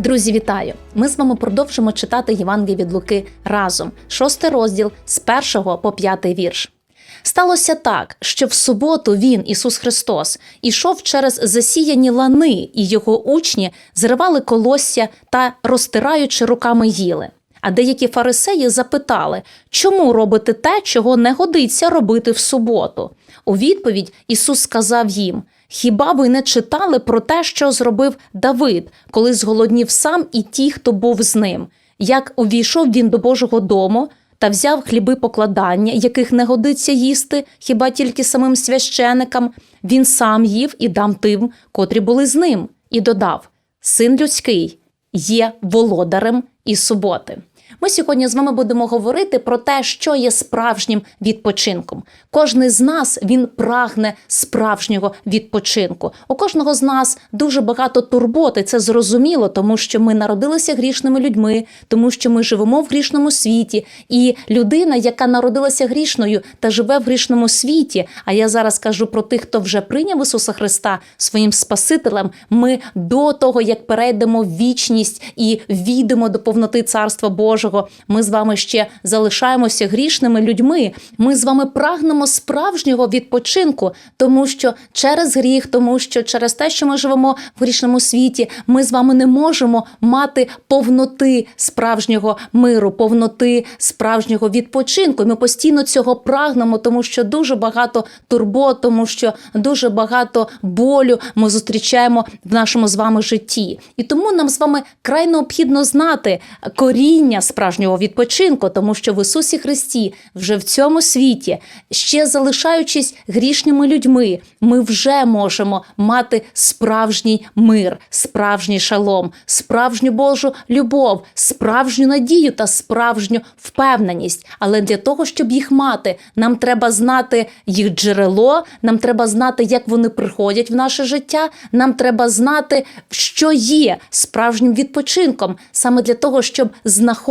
Друзі, вітаю! Ми з вами продовжимо читати Євангелі від Луки разом, шостий розділ з першого по п'ятий вірш. Сталося так, що в суботу він, Ісус Христос, ішов через засіяні лани, і його учні зривали колосся та, розтираючи руками, їли. А деякі фарисеї запитали, чому робите те, чого не годиться робити в суботу? У відповідь Ісус сказав їм: Хіба ви не читали про те, що зробив Давид, коли зголоднів сам і ті, хто був з ним? Як увійшов він до Божого дому та взяв хліби покладання, яких не годиться їсти, хіба тільки самим священикам, він сам їв і дам тим, котрі були з ним, і додав: Син людський є володарем і суботи. Ми сьогодні з вами будемо говорити про те, що є справжнім відпочинком. Кожний з нас він прагне справжнього відпочинку. У кожного з нас дуже багато турботи. Це зрозуміло, тому що ми народилися грішними людьми, тому що ми живемо в грішному світі. І людина, яка народилася грішною та живе в грішному світі. А я зараз кажу про тих, хто вже прийняв Ісуса Христа своїм Спасителем. Ми до того, як перейдемо в вічність і війдемо до повноти Царства Божого. Ми з вами ще залишаємося грішними людьми. Ми з вами прагнемо справжнього відпочинку, тому що через гріх, тому що через те, що ми живемо в грішному світі, ми з вами не можемо мати повноти справжнього миру, повноти справжнього відпочинку. Ми постійно цього прагнемо, тому що дуже багато турбот, тому що дуже багато болю ми зустрічаємо в нашому з вами житті. І тому нам з вами край необхідно знати коріння справжнього відпочинку, тому що в Ісусі Христі вже в цьому світі, ще залишаючись грішними людьми, ми вже можемо мати справжній мир, справжній шалом, справжню Божу любов, справжню надію та справжню впевненість. Але для того, щоб їх мати, нам треба знати їх джерело, нам треба знати, як вони приходять в наше життя. Нам треба знати, що є справжнім відпочинком, саме для того, щоб знаходити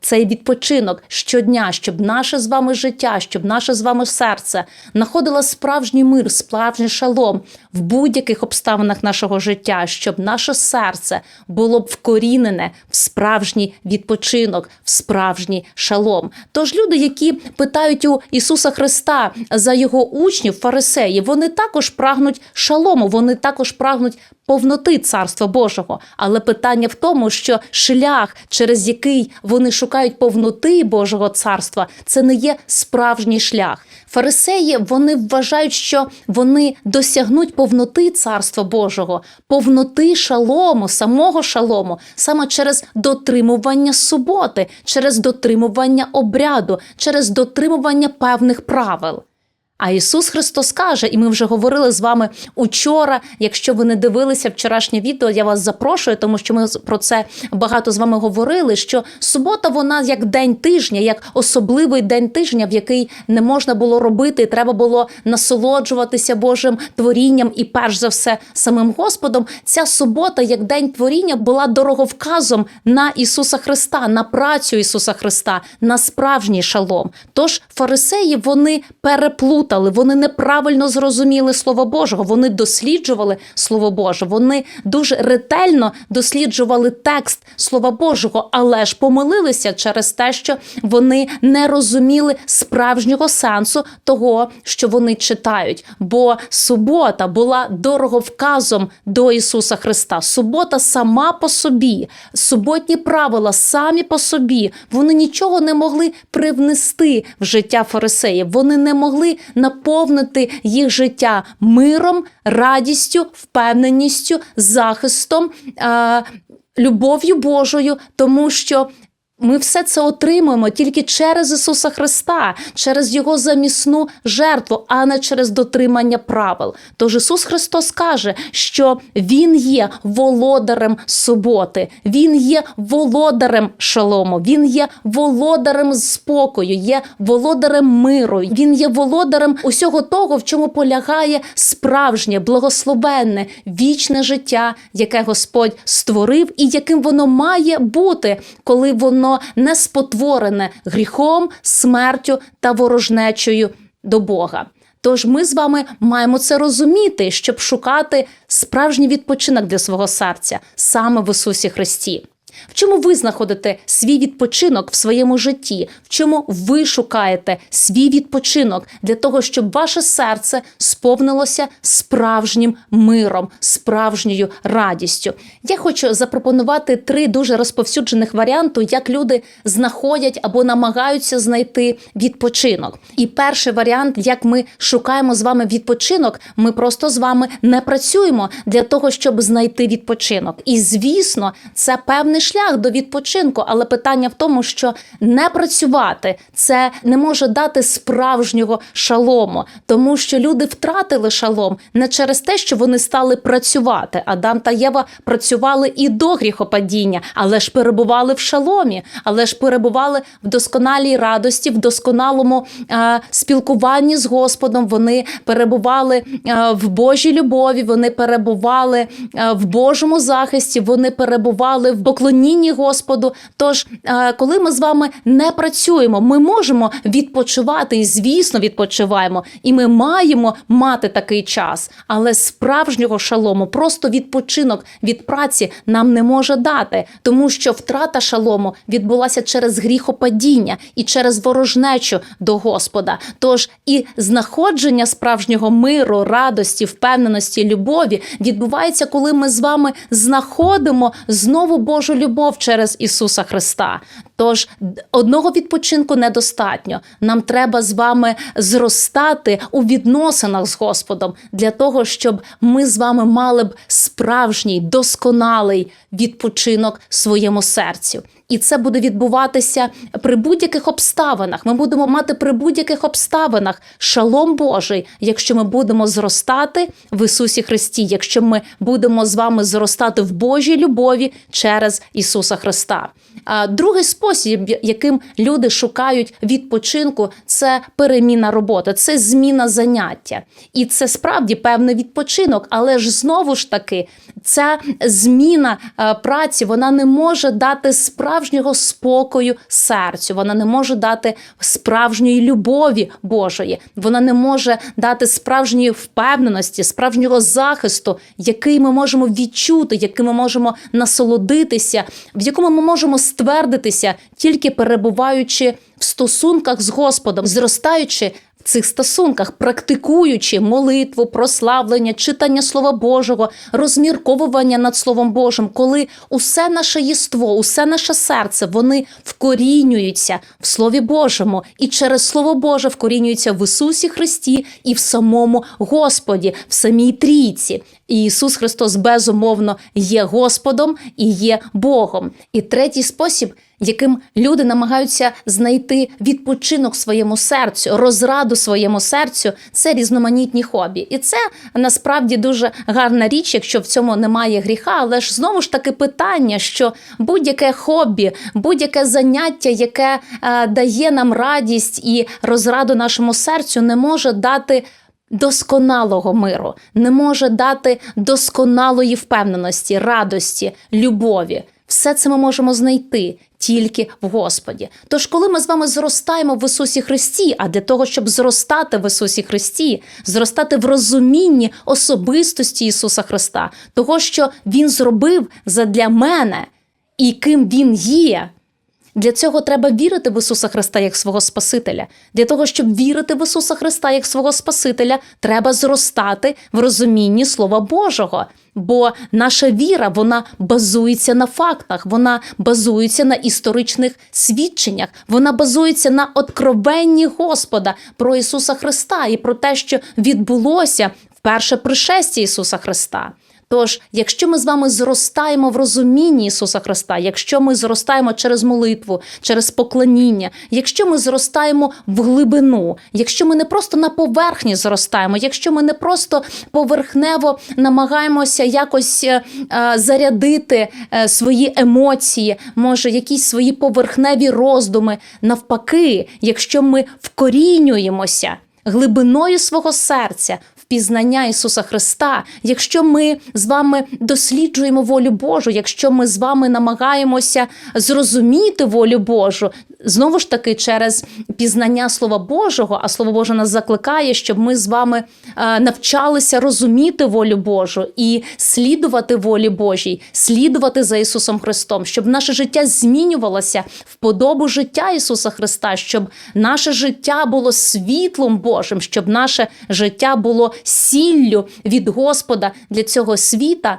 цей відпочинок щодня, щоб наше з вами життя, щоб наше з вами серце знаходило справжній мир, справжній шалом в будь-яких обставинах нашого життя, щоб наше серце було б вкорінене в справжній відпочинок, в справжній шалом. Тож люди, які питають у Ісуса Христа за його учнів, фарисеї, вони також прагнуть шалому, вони також прагнуть повноти Царства Божого. Але питання в тому, що шлях, через який вони шукають повноти Божого царства, це не є справжній шлях. Фарисеї вони вважають, що вони досягнуть повноти Царства Божого, повноти шалому, самого шалому, саме через дотримування суботи, через дотримування обряду, через дотримування певних правил. А Ісус Христос каже, і ми вже говорили з вами учора. Якщо ви не дивилися вчорашнє відео, я вас запрошую, тому що ми про це багато з вами говорили. Що субота, вона як день тижня, як особливий день тижня, в який не можна було робити, треба було насолоджуватися Божим творінням і, перш за все, самим Господом. Ця субота, як день творіння, була дороговказом на Ісуса Христа, на працю Ісуса Христа, на справжній шалом. Тож фарисеї вони переплутали плутали, вони неправильно зрозуміли Слово Божого, вони досліджували Слово Боже, вони дуже ретельно досліджували текст Слова Божого, але ж помилилися через те, що вони не розуміли справжнього сенсу того, що вони читають. Бо субота була дороговказом до Ісуса Христа. Субота сама по собі, суботні правила самі по собі, вони нічого не могли привнести в життя фарисеїв. Вони не могли наповнити їх життя миром, радістю, впевненістю, захистом, е, любов'ю Божою, тому що. Ми все це отримуємо тільки через Ісуса Христа, через Його замісну жертву, а не через дотримання правил. Тож Ісус Христос каже, що Він є володарем суботи, Він є володарем шалому, Він є володарем спокою, є володарем миру, Він є володарем усього того, в чому полягає справжнє, благословенне, вічне життя, яке Господь створив, і яким воно має бути, коли воно не спотворене гріхом, смертю та ворожнечою до Бога. Тож ми з вами маємо це розуміти, щоб шукати справжній відпочинок для свого серця саме в Ісусі Христі. В чому ви знаходите свій відпочинок в своєму житті? В чому ви шукаєте свій відпочинок для того, щоб ваше серце сповнилося справжнім миром, справжньою радістю? Я хочу запропонувати три дуже розповсюджених варіанти, як люди знаходять або намагаються знайти відпочинок. І перший варіант, як ми шукаємо з вами відпочинок, ми просто з вами не працюємо для того, щоб знайти відпочинок. І звісно, це певний шлях до відпочинку, але питання в тому, що не працювати це не може дати справжнього шалому, тому що люди втратили шалом не через те, що вони стали працювати. Адам та Єва працювали і до гріхопадіння, але ж перебували в шаломі, але ж перебували в досконалій радості, в досконалому е, спілкуванні з Господом. Вони перебували е, в Божій любові, вони перебували е, в Божому захисті, вони перебували в поклонінні Господу. Тож, е, коли ми з вами не працюємо, ми можемо відпочивати і, звісно, відпочиваємо, і ми маємо мати такий час. Але справжнього шалому, просто відпочинок від праці нам не може дати, тому що втрата шалому відбулася через гріхопадіння і через ворожнечу до Господа. Тож і знаходження справжнього миру, радості, впевненості, любові відбувається, коли ми з вами знаходимо знову Божу любов через Ісуса Христа. Тож одного відпочинку недостатньо. Нам треба з вами зростати у відносинах з Господом для того, щоб ми з вами мали б справжній досконалий відпочинок своєму серцю. І це буде відбуватися при будь-яких обставинах. Ми будемо мати при будь-яких обставинах шалом Божий, якщо ми будемо зростати в Ісусі Христі, якщо ми будемо з вами зростати в Божій любові через Ісуса Христа. А другий спосіб, яким люди шукають відпочинку, це переміна роботи, це зміна заняття. І це справді певний відпочинок, але ж знову ж таки, ця зміна е, праці вона не може дати справжнього спокою серцю, вона не може дати справжньої любові Божої, вона не може дати справжньої впевненості, справжнього захисту, який ми можемо відчути, яким ми можемо насолодитися, в якому ми можемо ствердитися, тільки перебуваючи в стосунках з Господом, зростаючи в цих стосунках, практикуючи молитву, прославлення, читання Слова Божого, розмірковування над Словом Божим, коли усе наше єство, усе наше серце, вони вкорінюються в Слові Божому, і через Слово Боже вкорінюються в Ісусі Христі і в самому Господі, в самій трійці. І Ісус Христос безумовно є Господом і є Богом. І третій спосіб, яким люди намагаються знайти відпочинок своєму серцю, розраду своєму серцю, це різноманітні хобі. І це насправді дуже гарна річ, якщо в цьому немає гріха. Але ж знову ж таки питання, що будь-яке хобі, будь-яке заняття, яке е, дає нам радість і розраду нашому серцю, не може дати досконалого миру, не може дати досконалої впевненості, радості, любові. Все це ми можемо знайти тільки в Господі. Тож, коли ми з вами зростаємо в Ісусі Христі, а для того, щоб зростати в Ісусі Христі, зростати в розумінні особистості Ісуса Христа, того, що Він зробив задля мене і ким Він є. Для цього треба вірити в Ісуса Христа як свого Спасителя. Для того, щоб вірити в Ісуса Христа як свого Спасителя, треба зростати в розумінні Слова Божого. Бо наша віра вона базується на фактах, вона базується на історичних свідченнях, вона базується на откровенні Господа про Ісуса Христа і про те, що відбулося в перше пришестя Ісуса Христа. Тож, якщо ми з вами зростаємо в розумінні Ісуса Христа, якщо ми зростаємо через молитву, через поклоніння, якщо ми зростаємо в глибину, якщо ми не просто на поверхні зростаємо, якщо ми не просто поверхнево намагаємося якось е, е, зарядити е, свої емоції, може, якісь свої поверхневі роздуми, навпаки, якщо ми вкорінюємося глибиною свого серця в пізнання Ісуса Христа, якщо ми з вами досліджуємо волю Божу, якщо ми з вами намагаємося зрозуміти волю Божу, знову ж таки через пізнання Слова Божого, а Слово Боже нас закликає, щоб ми з вами е, навчалися розуміти волю Божу і слідувати волі Божій, слідувати за Ісусом Христом, щоб наше життя змінювалося в подобу життя Ісуса Христа, щоб наше життя було світлом Божим, щоб наше життя було сіллю від Господа для цього світа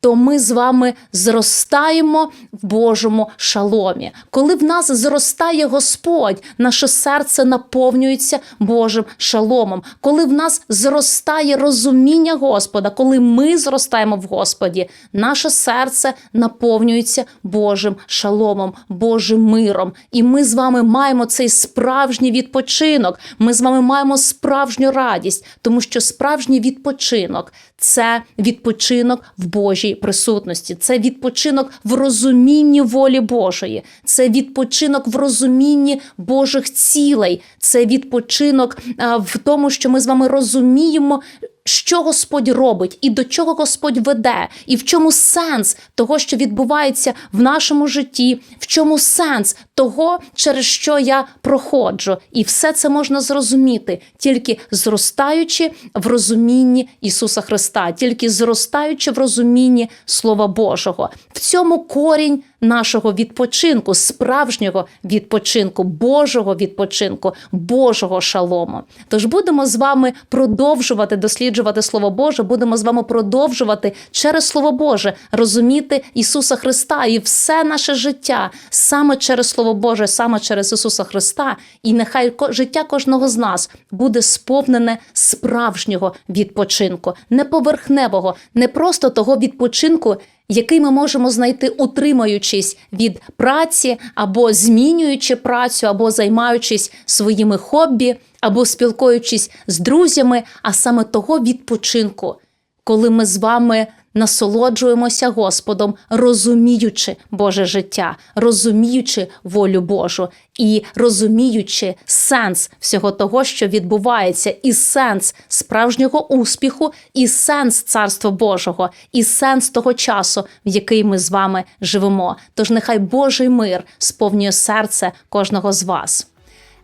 то ми з вами зростаємо в Божому шаломі. Коли в нас зростає Господь, наше серце наповнюється Божим шаломом. Коли в нас зростає розуміння Господа, коли ми зростаємо в Господі, наше серце наповнюється Божим шаломом, Божим миром. І ми з вами маємо цей справжній відпочинок. Ми з вами маємо справжню радість, тому що справжній відпочинок це відпочинок в Божій присутності, це відпочинок в розумінні волі Божої, це відпочинок в розумінні Божих цілей, це відпочинок в тому, що ми з вами розуміємо. Що Господь робить і до чого Господь веде, і в чому сенс того, що відбувається в нашому житті, в чому сенс того, через що я проходжу, і все це можна зрозуміти тільки зростаючи в розумінні Ісуса Христа, тільки зростаючи в розумінні Слова Божого. В цьому корінь нашого відпочинку, справжнього відпочинку, Божого відпочинку, Божого шалому. Тож будемо з вами продовжувати досліджувати Слово Боже, будемо з вами продовжувати через Слово Боже розуміти Ісуса Христа і все наше життя саме через Слово Боже, саме через Ісуса Христа. І нехай життя кожного з нас буде сповнене справжнього відпочинку, не поверхневого, не просто того відпочинку який ми можемо знайти, утримуючись від праці, або змінюючи працю, або займаючись своїми хобі, або спілкуючись з друзями, а саме того відпочинку, коли ми з вами насолоджуємося Господом, розуміючи Боже життя, розуміючи волю Божу і розуміючи сенс всього того, що відбувається, і сенс справжнього успіху, і сенс Царства Божого, і сенс того часу, в який ми з вами живемо. Тож нехай Божий мир сповнює серце кожного з вас.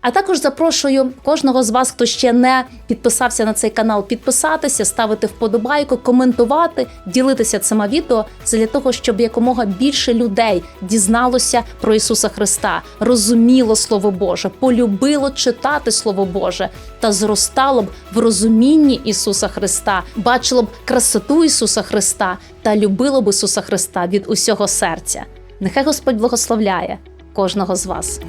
А також запрошую кожного з вас, хто ще не підписався на цей канал, підписатися, ставити вподобайку, коментувати, ділитися цими відео для того, щоб якомога більше людей дізналося про Ісуса Христа, розуміло Слово Боже, полюбило читати Слово Боже та зростало б в розумінні Ісуса Христа, бачило б красоту Ісуса Христа та любило б Ісуса Христа від усього серця. Нехай Господь благословляє кожного з вас.